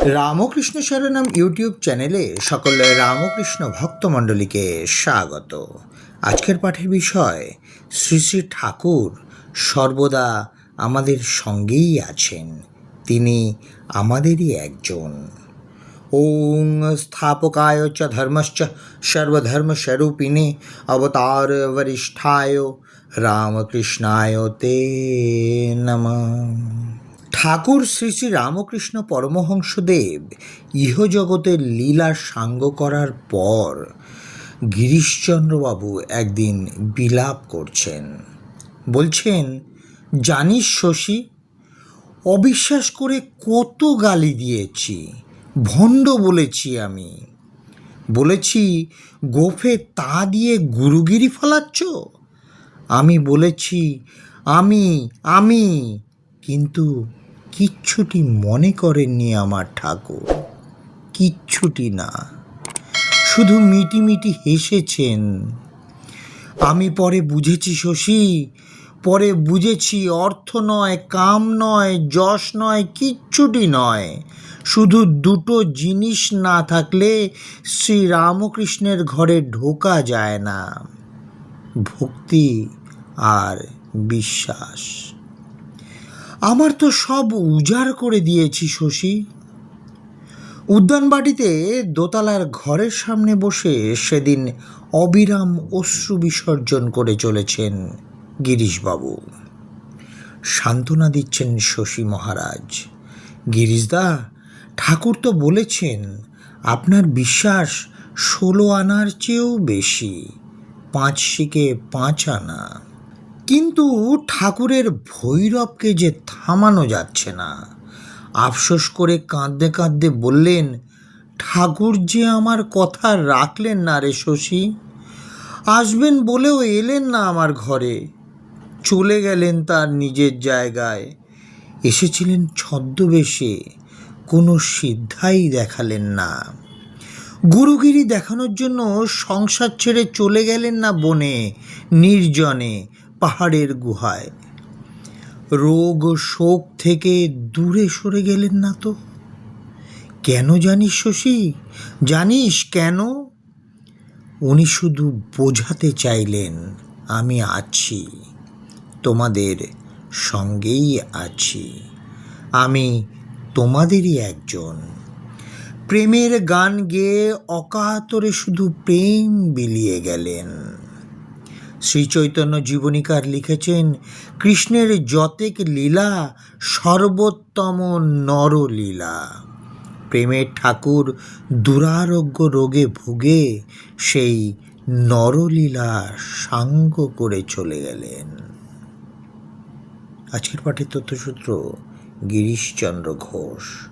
Ramakrishna শরণম YouTube চ্যানেলে সকল রামকৃষ্ণ ভক্তমণ্ডলীকে স্বাগত। আজকের পাঠের বিষয়, শ্রী শ্রী ঠাকুর সর্বদা আমাদের সঙ্গেই আছেন, তিনি আমাদেরই একজন। ওং স্থাপকায় চ ধর্মশ্চ সর্বধর্মস্বরূপিণে অবতার বরিষ্ঠায় রামকৃষ্ণায় তে নমঃ। ঠাকুর শ্রী শ্রী রামকৃষ্ণ পরমহংসদেব ইহজগতের লীলা সাঙ্গ করার পর গিরিশচন্দ্রবাবু একদিন বিলাপ করছেন। বলছেন, জানিস শশী, অবিশ্বাস করে কত গালি দিয়েছি, ভণ্ড বলেছি আমি। বলেছি, গোফে তা দিয়ে গুরুগিরি ফলাচ্ছ? আমি বলেছি, আমি আমি। কিন্তু কিচ্ছুটি মনে করেননি আমার ঠাকুর। কিচ্ছুটি না। শুধু মিটি মিটি হেসেছেন। আমি পরে বুঝেছি শশী, পরে বুঝেছি অর্থ নয়, কাম নয়, যশ নয়, কিচ্ছুটি নয়। শুধু দুটো জিনিস না থাকলে শ্রী রামকৃষ্ণের ঘরে ঢোকা যায় না। ভক্তি আর বিশ্বাস। আমার তো সব উজাড় করে দিয়েছি, শশী। উদ্যানবাটিতে দোতলার ঘরের সামনে বসে সেদিন অবিরাম অশ্রু বিসর্জন করে চলেছেন গিরিশবাবু। সান্ত্বনা দিচ্ছেন শশী মহারাজ। গিরিশদা, ঠাকুর তো বলেছেন, আপনার বিশ্বাস ষোলো আনার চেয়েও বেশি, পাঁচ শিকে পাঁচ আনা। কিন্তু ঠাকুরের ভৈরবকে যে থামানো যাচ্ছে না। আফসোস করে কাঁদতে কাঁদতে বললেন, ঠাকুর যে আমার কথা রাখলেন না রে শশী, আসবেন বলেও এলেন না আমার ঘরে। চলে গেলেন তার নিজের জায়গায়। এসেছিলেন ছদ্মবেশে, কোনো সিদ্ধাই দেখালেন না। গুরুগিরি দেখানোর জন্য সংসার ছেড়ে চলে গেলেন না বনে, নির্জনে। পাহাড়ের গুহায়। রোগ শোক থেকে দূরে সরে গেলেন না তো? কেন জানিস শশী? জানিস কেন? উনি শুধু বোঝাতে চাইলেন, আমি আছি, তোমাদের সঙ্গেই আছি, আমি তোমাদেরই একজন। প্রেমের গান গেয়ে অকাতরে শুধু প্রেম বিলিয়ে গেলেন। শ্রী চৈতন্য জীবনীকার লিখেছেন, কৃষ্ণের যতেক লীলা, সর্বোত্তম নরলীলা। প্রেমের ঠাকুর দুরারোগ্য রোগে ভুগে, সেই নরলীলা সাঙ্গ করে চলে গেলেন। আজকের পাঠের তথ্যসূত্র গিরিশচন্দ্র ঘোষ।